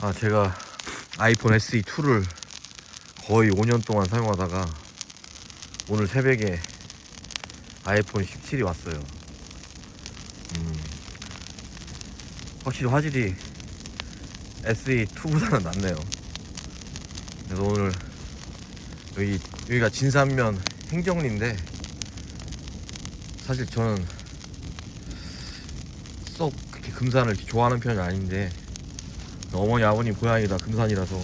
아 제가 아이폰 SE2를 거의 5년 동안 사용하다가 오늘 새벽에 아이폰 17이 왔어요. 음, 확실히 화질이 SE2보다는 낫네요. 그래서 오늘 여기 여기가 진산면 행정리인데 사실 저는 썩 그렇게 금산을 좋아하는 편이 아닌데 어머니 아버님 고향이 다 금산이라서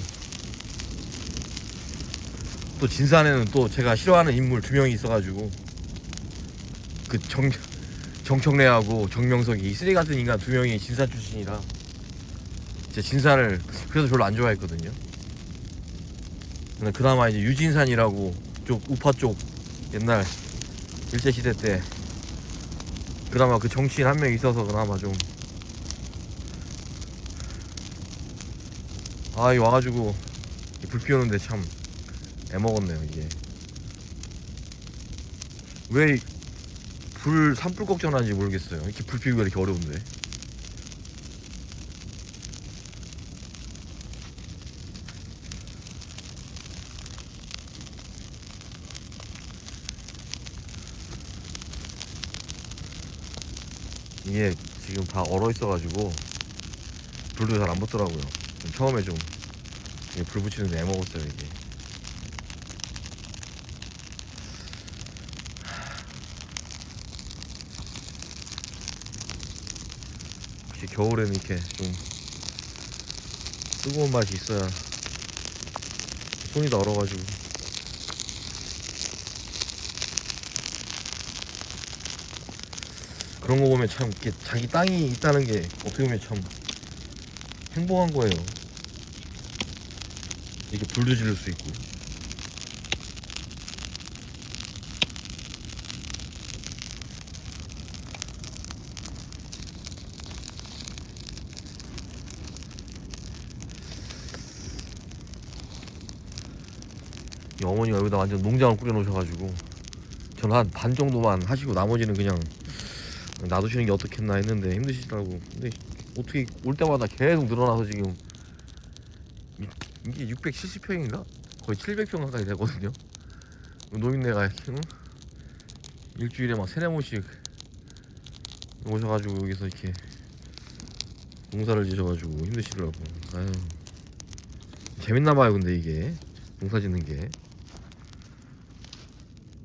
또 진산에는 또 제가 싫어하는 인물 두 명이 있어가지고 그 정 정청래하고 정명석이 이 쓰레 같은 인간 두 명이 진산 출신이라 제 진산을 그래서 별로 안 좋아했거든요. 근데 그나마 이제 유진산이라고 쪽 우파 쪽 옛날 일제 시대 때 그나마 그 정치인 한 명 있어서 그나마 좀 아, 이 와가지고 이불 피우는데 참 애먹었네요, 이게. 왜 불 산불 걱정하는지 모르겠어요. 이렇게 불 피우기가 이렇게 어려운데. 이게 지금 다 얼어 있어가지고 불도 잘 안 붙더라고요. 처음에 좀 불 붙이는데 애먹었어요 이게. 혹시 겨울에는 이렇게 좀 뜨거운 맛이 있어야 손이 다 얼어가지고 그런 거 보면 참 이렇게 자기 땅이 있다는 게 어떻게 보면 참 행복한 거예요. 이렇게 불도 지를 수 있고. 이 어머니가 여기다 완전 농장을 꾸려 놓으셔가지고 저는 한 반 정도만 하시고 나머지는 그냥 놔두시는 게 어떻겠나 했는데 힘드시더라고. 근데 어떻게 올 때마다 계속 늘어나서 지금 이- 이게 670평인가? 거의 700평 가까이 되거든요. 노인네가 응? 일주일에 막 세네 번씩 오셔가지고 여기서 이렇게 농사를 지셔가지고 힘드시더라고. 아유 재밌나 봐요. 근데 이게 농사 짓는 게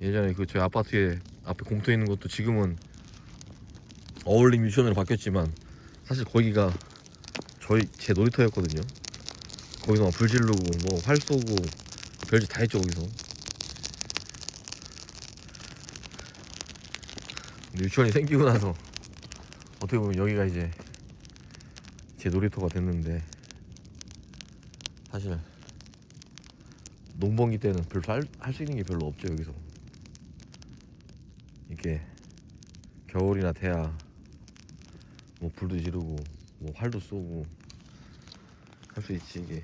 예전에 그 저희 아파트에 앞에 공터 있는 것도 지금은 어울림 유치원으로 바뀌었지만 사실 거기가 저희 제 놀이터였거든요. 거기서 막 불 지르고 뭐 활 쏘고 별짓 다 했죠 거기서. 유치원이 생기고 나서 어떻게 보면 여기가 이제 제 놀이터가 됐는데 사실 농번기 때는 별로 할수 있는 게 별로 없죠 여기서. 이렇게 겨울이나 돼야 뭐 불도 지르고 뭐 활도 쏘고 할 수 있지 이게.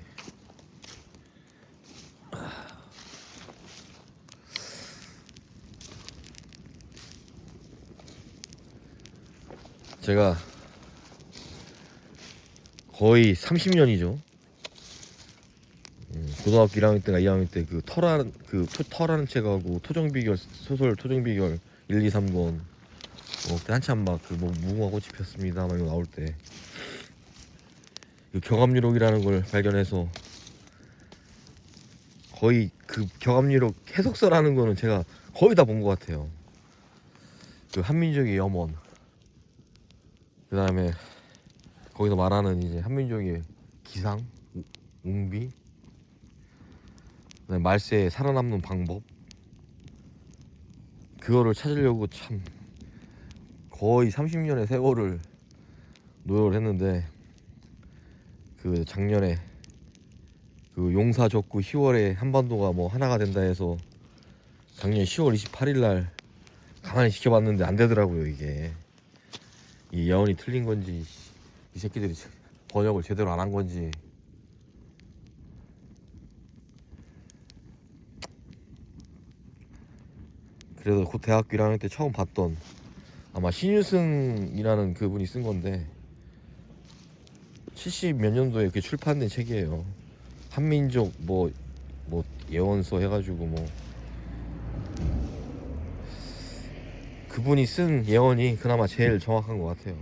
제가 거의 30년이죠. 고등학교 1학년 때가 2학년 때 그 터라는 그 토, 터라는 책하고 토정비결 소설 토정비결 1, 2, 3권 어, 그때 한참 막 그 뭐 무궁화 꽃이 폈습니다. 막 이거 나올 때. 그 경암유록이라는 걸 발견해서 거의 그 경암유록 해석서라는 거는 제가 거의 다 본 것 같아요. 그 한민족의 염원. 그 다음에 거기서 말하는 이제 한민족의 기상 우- 웅비. 말세에 살아남는 방법. 그거를 찾으려고 참 거의 30년의 세월을 노력을 했는데 그 작년에 그 용사 적구 10월에 한반도가 뭐 하나가 된다 해서 작년 10월 28일 날 가만히 지켜봤는데 안 되더라고요 이게. 이 예언이 틀린 건지 이 새끼들이 번역을 제대로 안 한 건지. 그래서 그 대학교 1학년 때 처음 봤던 아마 신유승이라는 그분이 쓴 건데 70 몇 년도에 그 출판된 책이에요. 한민족 뭐 뭐 예언서 해가지고 뭐 그분이 쓴 예언이 그나마 제일 정확한 것 같아요.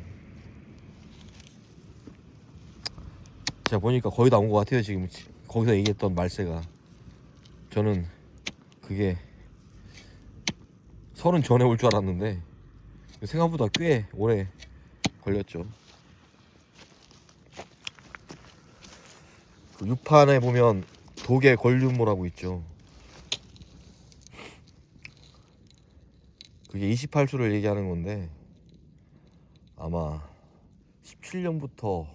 제가 보니까 거의 다 온 것 같아요 지금 거기서 얘기했던 말세가 저는 그게 서른 전에 올 줄 알았는데 생각보다 꽤 오래 걸렸죠. 그 6판에 보면 독의 권륜모라고 있죠. 그게 28수를 얘기하는 건데 아마 17년부터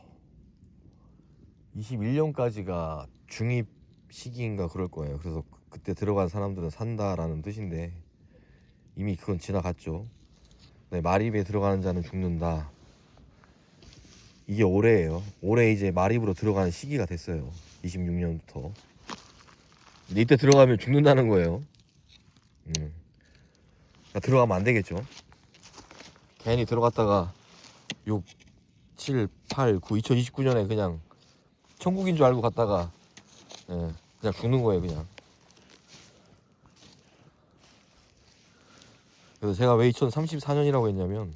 21년까지가 중입 시기인가 그럴 거예요. 그래서 그- 그때 들어간 사람들은 산다라는 뜻인데 이미 그건 지나갔죠. 네, 마립에 들어가는 자는 죽는다. 이게 올해예요. 올해 이제 마립으로 들어가는 시기가 됐어요. 26년부터. 근데 이때 들어가면 죽는다는 거예요. 음. 그러니까 들어가면 안 되겠죠. 괜히 들어갔다가 6, 7, 8, 9, 2029년에 그냥 천국인 줄 알고 갔다가 예, 그냥 죽는 거예요, 그냥. 그래서 제가 왜 2034년이라고 했냐면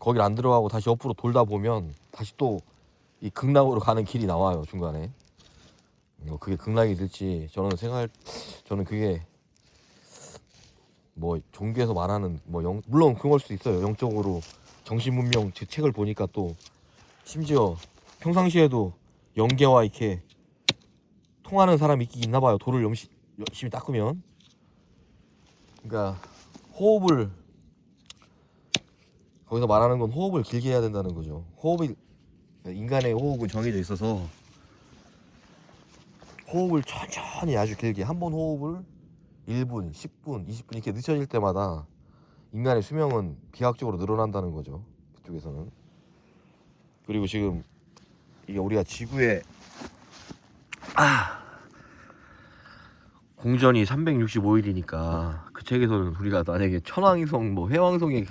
거길 안 들어가고 다시 옆으로 돌다 보면 다시 또 이 극락으로 가는 길이 나와요 중간에. 뭐 그게 극락이 될지 저는 생각 저는 그게 뭐 종교에서 말하는 뭐 영, 물론 그걸 수도 있어요. 영적으로 정신 문명 제 책을 보니까 또 심지어 평상시에도 영계와 이렇게 통하는 사람이 있긴 있나 봐요. 돌을 열심히, 열심히 닦으면. 그러니까 호흡을 거기서 말하는 건 호흡을 길게 해야 된다는 거죠 호흡이 인간의 호흡은 정해져 있어서 호흡을 천천히 아주 길게 한 번 호흡을 1분, 10분, 20분 이렇게 늦춰질 때마다 인간의 수명은 비약적으로 늘어난다는 거죠. 그쪽에서는. 그리고 지금 이게 우리가 지구에 아 공전이 365일이니까 그 책에서는 우리가 만약에 천왕이성 뭐 회왕성에